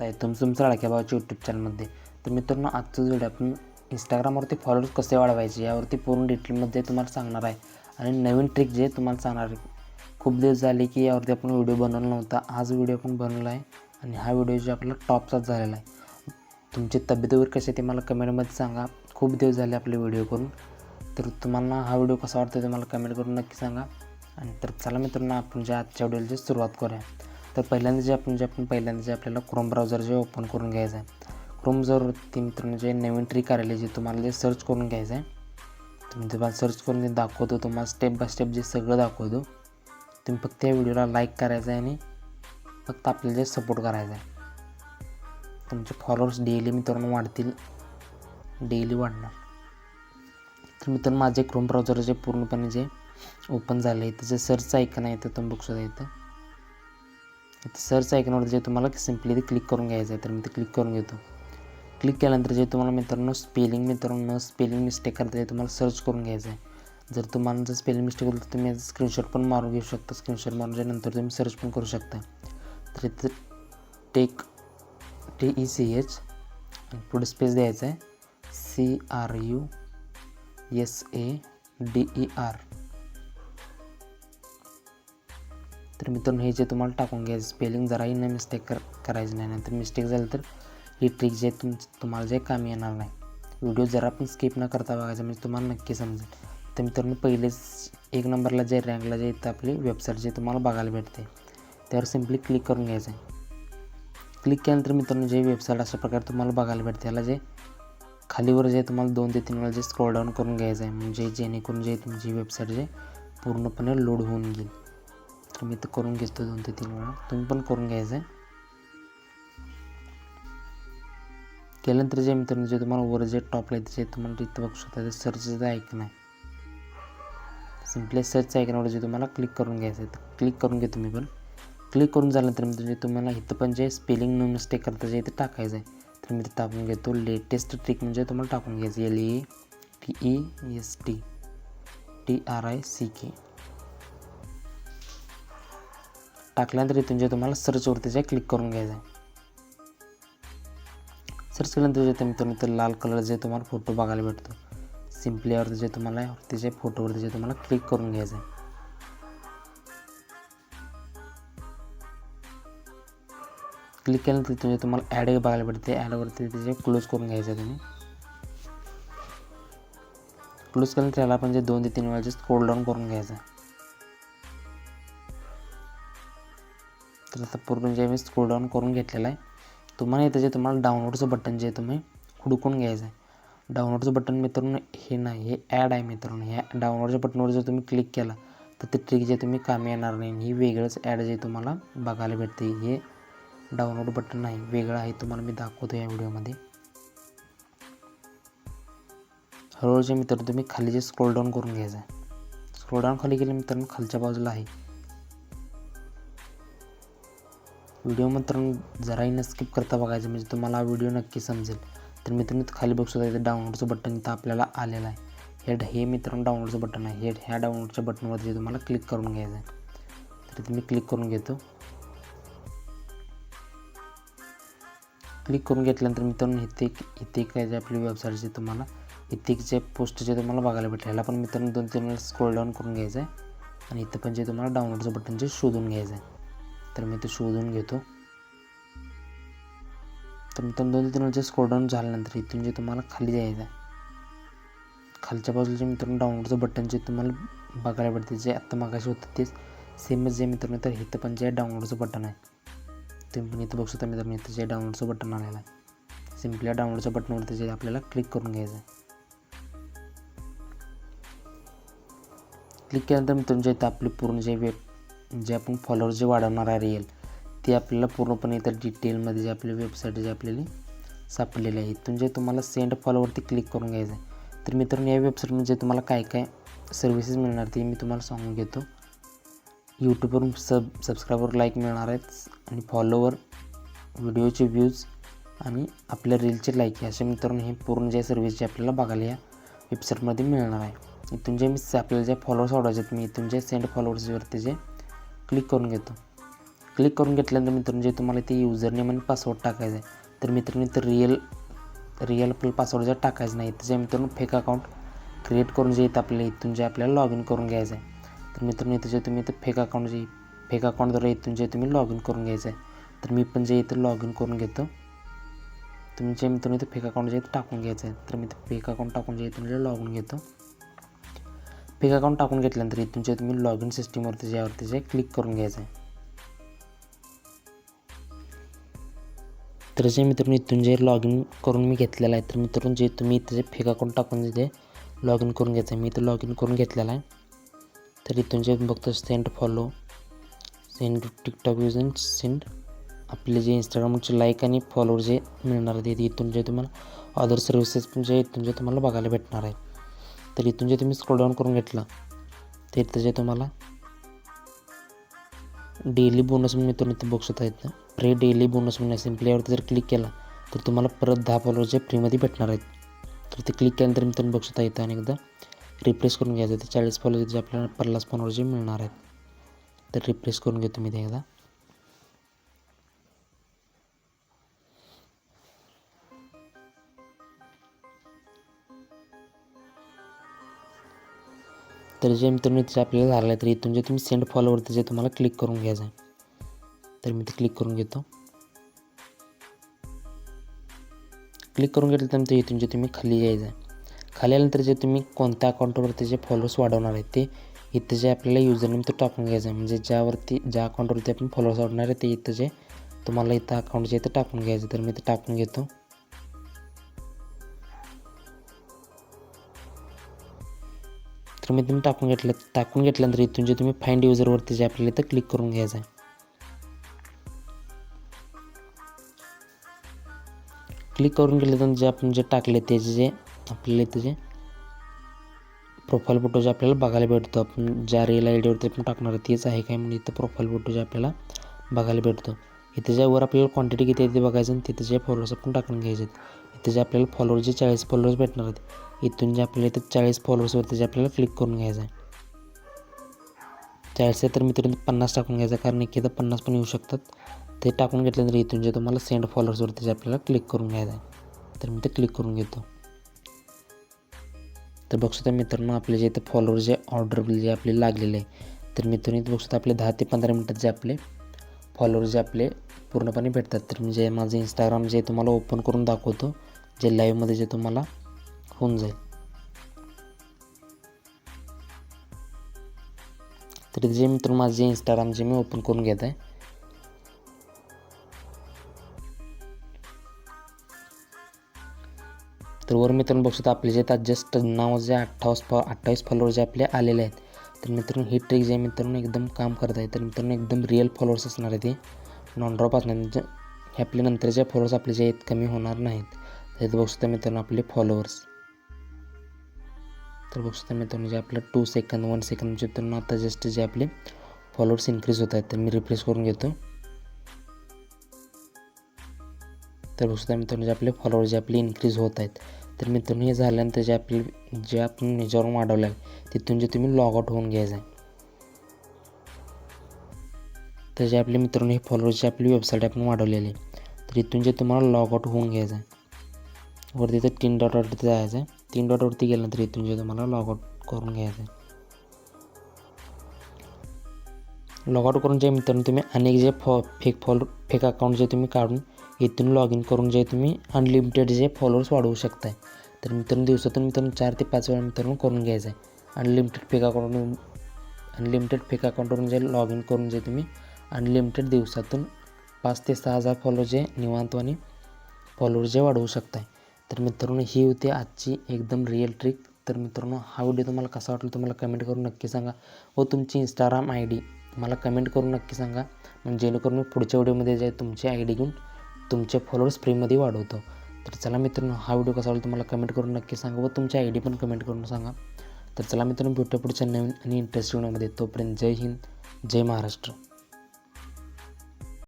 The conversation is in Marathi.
बघताय तुमचं तुमचं लाडक्या भावाच्या यूट्यूब चॅनलमध्ये तर मित्रांनो आजचं व्हिडिओ आपण इंस्टाग्रामवरती फॉलोअर्स कसे वाढवायचे यावरती पूर्ण डिटेलमध्ये तुम्हाला सांगणार आहे. आणि नवीन ट्रिक जे तुम्हाला सांगणार आहे खूप दिवस झाले की यावरती आपण व्हिडिओ बनवला नव्हता. आज व्हिडिओ आपण बनवला आहे आणि हा व्हिडिओ जे आपला टॉपचाच झालेला आहे. तुमची तब्येत वगैरे कशी आहे ते मला कमेंटमध्ये सांगा. खूप दिवस झाले आपले व्हिडिओ करून. तर तुम्हाला हा व्हिडिओ कसा वाटतो ते मला कमेंट करून नक्की सांगा. आणि तर चला मित्रांनो आपण जे आजच्या व्हिडिओची सुरुवात करूया. तर पहिल्यांदा जे आपण जे आपण पहिल्यांदा जे आपल्याला क्रोम ब्राउझर जे ओपन करून घ्यायचं आहे क्रोम ब्राउझरवरती मित्रांनो जे नवीन ट्रिक आलेली जे तुम्हाला जे सर्च करून घ्यायचं आहे तुम्ही तुम्हाला सर्च करून जे दाखवतो तुम्हाला स्टेप बाय स्टेप जे सगळं दाखवतो तुम्ही फक्त या व्हिडिओला लाईक करायचं आहे आणि फक्त आपल्याला जे सपोर्ट करायचा आहे. तुमचे फॉलोअर्स डेली मित्रांनो वाढतील डेली वाढणार. तर मित्रांनो माझे क्रोम ब्राउझर जे पूर्णपणे जे ओपन झाले आहे त्याचं सर्च ऐकणं आहे तुम्ही बघू शकता इथं. इथं सर्च ऐकनावर जे तुम्हाला सिम्पली ते क्लिक करून घ्यायचं आहे तर मी ते क्लिक करून घेतो. क्लिक केल्यानंतर जे तुम्हाला मित्रांनो स्पेलिंग मित्रांनो स्पेलिंग मिस्टेक करता ते तुम्हाला सर्च करून घ्यायचं आहे. जर तुम्हाला जर स्पेलिंग मिस्टेक होईल तर तुम्ही स्क्रीनशॉट पण मारून घेऊ शकता. स्क्रीनशॉट मारून नंतर तुम्ही सर्च पण करू शकता. तर इथं tech T E C H आणि पुढे स्पेस द्यायचं आहे. C R U S A D E R तर मित्रांनो हे जे तुम्हाला टाकून घ्यायचं स्पेलिंग जराही न मिस्टेक कर करायचं नाही. नंतर मिस्टेक झालं तर ही ट्रिक जे तुम तुम्हाला जे कामी येणार नाही. व्हिडिओ जरा पण स्किप न करता बघायचा म्हणजे तुम्हाला नक्की समजेल. तर मित्रांनो पहिलेच एक नंबरला जे रँकला जे इथं आपली वेबसाईट जे तुम्हाला बघायला भेटते त्यावर सिम्पली क्लिक करून घ्यायचं आहे. क्लिक केल्यानंतर मित्रांनो जे वेबसाईट अशा प्रकारे तुम्हाला बघायला भेटते त्याला जे खालीवर जे तुम्हाला दोन ते तीन वेळा जे स्क्रोल डाऊन करून घ्यायचं आहे म्हणजे जेणेकरून जे तुमची वेबसाईट जे पूर्णपणे लोड होऊन घेईल तर मी तर करून घेतो दोन ते तीन वेळा. तुम्ही पण करून घ्यायचं आहे. केल्यानंतर जे मित्रांनो जे तुम्हाला वर जे टॉपला येते जे तुम्हाला तिथं बघू शकता ते सर्चचं ऐकणं आहे सिम्पली सर्च ऐकण्यावर जे तुम्हाला क्लिक करून घ्यायचं आहे. क्लिक करून घे तुम्ही पण. क्लिक करून झाल्यानंतर म्हणजे तुम्हाला इथं पण जे स्पेलिंग न मिस्टेक करता जे इथे टाकायचं आहे तर मी ते टाकून घेतो. लेटेस्ट ट्रिक म्हणजे तुम्हाला टाकून घ्यायचं L E T E S T T R I C K टाकल्यानंतर इथून जे तुम्हाला सर्चवरती जे क्लिक करून घ्यायचं आहे सर्च केल्यानंतर जे मित्रांनो तर लाल कलर जे तुम्हाला फोटो बघायला भेटतो सिम्पली यावरती जे तुम्हाला वरती जे फोटोवरती जे तुम्हाला क्लिक करून घ्यायचं आहे क्लिक केल्यानंतर तिथे तुम्हाला ॲड बघायला भेटते ॲडवरती त्याचे क्लोज करून घ्यायचं आहे तुम्ही. क्लोज केल्यानंतर त्याला आपण जे दोन ते तीन वेळा स्क्रोल डाऊन करून घ्यायचं आहे तर आता पूर्ण जे मी स्क्रोल डाऊन करून घेतलेला आहे तुम्हाला इथं जे तुम्हाला डाउनलोडचं बटन जे तुम्ही हुडकून घ्यायचं आहे. डाउनलोडचं बटन मित्रांनो हे नाही हे ॲड आहे मित्रांनो. ह्या डाउनलोडच्या बटनवर जर तुम्ही क्लिक केला तर ते ट्रिक जे तुम्ही कामी येणार नाही. ही वेगळंच ॲड जे तुम्हाला बघायला भेटते हे डाउनलोड बटन नाही. वेगळं आहे तुम्हाला मी दाखवतो या व्हिडिओमध्ये. हळूहळू जे मित्रांनो तुम्ही खाली जे स्क्रोल डाऊन करून घ्यायचं आहे. स्क्रोल डाऊन खाली गेले मित्रांनो खालच्या बाजूला आहे. व्हिडिओ मित्रांनो जराही न स्किप करता बघायचं म्हणजे तुम्हाला व्हिडिओ नक्की समजेल. तर मित्रांनो खाली बघू शकता इथं डाउनलोडचं बटन इथं आपल्याला आलेलं आहे. हे हे मित्रांनो डाउनलोडचं बटन आहे. हे ह्या डाउनलोडच्या बटनवरती तुम्हाला क्लिक करून घ्यायचं आहे. तर इथे मी क्लिक करून घेतो. क्लिक करून घेतल्यानंतर मित्रांनो इथे इथे काय जे आपली वेबसाईटचे तुम्हाला इथे जे पोस्टचे तुम्हाला बघायला भेटेल. ह्याला पण मित्रांनो दोन तीन वेळा स्क्रोल डाऊन करून घ्यायचं आहे. आणि इथं पण जे तुम्हाला डाउनलोडचं बटन जे शोधून घ्यायचं आहे. तर मी ते शोधून घेतो. तर मित्रांनो दोन तीन वेळेस स्क्रोल डाऊन झाल्यानंतर इथून जे तुम्हाला खाली जायचं आहे खालच्या बाजूला जे मित्रांनो डाउनलोडचं बटन जे तुम्हाला बघायला भेटते जे आत्ता मागाशी होतं तेच सेमच जे मित्रांनो तर इथं पण जे डाउनलोडचं बटन आहे तुम्ही पण इथं बघू शकता मित्रांनो इथं जे डाउनलोडचं बटन आलेलं आहे. सिम्पली डाउनलोडच्या बटनवरती जे आपल्याला क्लिक करून घ्यायचं आहे. क्लिक केल्यानंतर मित्रांनो जे इथं आपली पूर्ण जे वेब जे आपण फॉलोअर जे वाढवणार आहे रिअल ते आपल्याला पूर्णपणे इतर डिटेलमध्ये जे आपली वेबसाईट जे आपल्याला सापडलेली आहे इथून जे तुम्हाला सेंड फॉलोवरती क्लिक करून घ्यायचं आहे. तर मित्रांनो या वेबसाईटमध्ये जे तुम्हाला काय काय सर्व्हिसेस मिळणार ते मी तुम्हाला सांगून घेतो. यूट्यूबवरून सब सबस्क्रायबर लाईक मिळणार आहेत आणि फॉलोवर व्हिडिओचे व्ह्यूज आणि आपल्या रीलचे लाईक असे मित्रांनो हे पूर्ण जे सर्व्हिस जे आपल्याला बघायला या वेबसाईटमध्ये मिळणार आहे. इथून जे मी आपल्याला जे फॉलोअर्स वाढवायचे आहेत मी इथून जे सेंड फॉलोअर्सवरती जे क्लिक करून घेतो. क्लिक करून घेतल्यानंतर मित्रांनो जे तुम्हाला ते युजर नेम आणि पासवर्ड टाकायचं आहे तर मित्रांनो इथं रिअल रिअल आपल्याला पासवर्ड जर टाकायचं नाही तर जे मित्रांनो फेक अकाउंट क्रिएट करून जे येतं आपल्याला इथून जे आपल्याला लॉग इन करून घ्यायचं आहे तर मित्रांनो इथं जे तुम्ही इथं फेक अकाउंट जे फेक अकाउंटद्वारे इथून जे तुम्ही लॉग इन करून घ्यायचं आहे तर मी पण जे इथं लॉग इन करून घेतो. तुम्ही मित्रांनो इथं फेक अकाउंट जे इथं टाकून घ्यायचं आहे तर मी इथं फेक अकाउंट टाकून जे इथून जे लॉग इन घेतो. फेक अकाउंट टाकून घेतल्यानंतर इथून जे तुम्ही लॉग इन सिस्टीमवरती ज्यावरती जे क्लिक करून घ्यायचं आहे. तर जे मित्रांनो इथून जे लॉग इन करून मी घेतलेलं आहे तर मित्रांनो जे तुम्ही इथे जे फेक अकाउंट टाकून तिथे लॉग इन करून घ्यायचं आहे मी इथं लॉग इन करून घेतलेलं आहे. तर इथून जे बघतो send follow send TikTok use and send आपले जे इंस्टाग्रामचे लाईक आणि फॉलोअर जे मिळणार आहेत इथून जे तुम्हाला अदर सर्व्हिसेस म्हणजे जे इथून जे तुम्हाला बघायला भेटणार आहे तर इथून जे तुम्ही स्क्रोल डाऊन करून घेतलं तर इथं जे तुम्हाला डेली बोनस म्हणून मित्रांनो इथे बघू शकता इथं. फ्री डेली बोनस म्हणून सिम्पली यावरती जर क्लिक केला तर तुम्हाला परत दहा फॉलोअर जे फ्रीमध्ये भेटणार आहेत. तर ते क्लिक केल्यानंतर मित्रांनो बघू शकता इथं आणि एकदा रिप्लेस करून घ्यायचं ते चाळीस फॉलोअर जे आपल्याला पन्नास फॉलोअर जे मिळणार आहेत तर रिप्लेस करून घेतो मी ते एकदा. तर जे मित्रांनो तिथे आपल्याला झालं आहे तर इथून जे तुम्ही सेंड फॉलोवरती जे तुम्हाला क्लिक करून घ्यायचं आहे तर मी ते क्लिक करून घेतो. क्लिक करून घेतल्यानंतर इथून जे तुम्ही खाली यायचं आहे खाली आल्यानंतर जे तुम्ही कोणत्या अकाउंटवरती जे फॉलोअर्स वाढवणार आहे ते इथं जे आपल्याला युजरनेम तो टाकून घ्यायचं आहे. म्हणजे ज्यावरती ज्या अकाउंटवरती आपण फॉलोअर्स वाढवणार आहे ते इथं जे तुम्हाला इथं अकाउंट जे इथं टाकून घ्यायचं तर मी ते टाकून घेतो. तर तुम्ही टाकून घेतलं टाकून घेतल्यानंतर इथून जे तुम्ही फाईंड युजरवरती जे आपल्याला इथं क्लिक करून घ्यायचं आहे. क्लिक करून घेतल्यानंतर जे आपण जे टाकले त्याचे जे आपल्याला इथं जे प्रोफाईल फोटो जे आपल्याला बघायला भेटतो आपण ज्या रिअल आय डीवरती आपण टाकणार तेच आहे काय म्हणजे इथं प्रोफाईल फोटो जे आपल्याला बघायला भेटतो. इथे ज्यावर आपल्याला क्वांटिटी किती आहे ते बघायचं आणि तिथे जे फॉलोअर्स आपण टाकून घ्यायचे इथे जे आपल्याला फॉलोअर जे चाळीस फॉलोअर्स भेटणार आहेत इथून जे आपल्याला इथं चाळीस फॉलोअर्सवरती जे आपल्याला क्लिक करून घ्यायचं आहे. चाळीस आहे तर मित्रांनो पन्नास टाकून घ्यायचं कारण एक इथं पन्नास पण येऊ शकतात. ते टाकून घेतल्यानंतर इथून जे तुम्हाला सेंड फॉलोअर्सवरती जे आपल्याला क्लिक करून घ्यायचं आहे. तर मी ते क्लिक करून घेतो. तर बघू शकता मित्रांनो आपले जे इथं फॉलोअर जे ऑर्डर जे आपले लागलेले आहे तर मित्रांनो इथं बघू शकता आपले दहा ते पंधरा मिनटात जे आपले फॉलोअर जे आपले पूर्णपणे भेटतात. तर म्हणजे माझं इंस्टाग्राम जे तुम्हाला ओपन करून दाखवतो जे लाईव्हमध्ये जे तुम्हाला होऊन जाईल. तरी जे मित्र माझे इंस्टाग्राम जे मी ओपन करून घेत आहे. तर वर मित्रांनो बघू शकता आपले जे आता जस्ट नाव जे अठ्ठावीस फॉ अठ्ठावीस फॉलोअर जे आपले आलेले आहेत. तर मित्रांनो ही ट्रिक जे मित्रांनो एकदम काम करत आहे तर मित्रांनो एकदम रिअल फॉलोअर्स असणार आहे ते. नॉन ड्रॉप असणार म्हणजे हे आपले नंतरचे फॉलोअर्स आपले जे आहेत कमी होणार नाहीत. तर बघू शकता मित्रांनो आपले फॉलोअर्स तर बघू शकता मित्रांनो जे आपलं टू सेकंद वन सेकंद मित्रांनो आता जस्ट जे आपले फॉलोअर्स इन्क्रीज होत आहेत तर मी रिप्लेस करून घेतो. तर बघू शकता मित्रांनो जे आपले फॉलोअर जे आपले इन्क्रीज होत आहेत तर मित्रांनो हे झाल्यानंतर जे आपले जे आपण निजावरून वाढवलं आहे तिथून जे तुम्ही लॉग आउट होऊन घ्यायचं आहे. तर जे आपले मित्रांनो हे फॉलोअर्सची आपली वेबसाईट आपण वाढवलेली आहे तर इथून जे तुम्हाला लॉग आउट होऊन घ्यायचं आहे. वरती तर तीन डॉटवरती जायचं आहे. तीन डॉटवरती गेल्यानंतर इथून जे तुम्हाला लॉग आउट करून घ्यायचं आहे. लॉग आउट करून जे मित्रांनो तुम्ही अनेक जे फॉ फेक फॉलो फेक अकाउंट जे तुम्ही काढून इथून लॉग इन करून जे तुम्ही अनलिमिटेड जे फॉलोअर्स वाढवू शकताय. तर मित्रांनो दिवसातून मित्रांनो चार ते पाच वेळा मित्रांनो करून घ्यायचं आहे. Unlimited fake account unlimited fake अकाउंटवरून जे लॉग इन करून जे तुम्ही अनलिमिटेड दिवसातून पाच ते सहा हजार फॉलो जे निवांतवाने फॉलोअर जे वाढवू शकताय. तर मित्रांनो ही होती आजची एकदम रिअल ट्रिक तर मित्रांनो हा व्हिडिओ तुम्हाला कसा वाटला तुम्हाला कमेंट करून नक्की सांगा. व तुमची इंस्टाग्राम आय डी मला कमेंट करून नक्की सांगा. म्हणजे जेणेकरून मी पुढच्या व्हिडिओमध्ये जे तुमची आय डी घेऊन तुमचे फॉलोअर्स फ्रीमध्ये वाढवतो. तर चला मित्रांनो हा व्हिडिओ कसा वाटला तुम्हाला कमेंट करून नक्की सांगा. व तुमची आय डी पण कमेंट करून सांगा. तर चला मित्रांनो भेटतो पुढच्या नवीन आणि इंटरेस्टिंग व्हिडिओमध्ये तोपर्यंत जय हिंद जय महाराष्ट्र.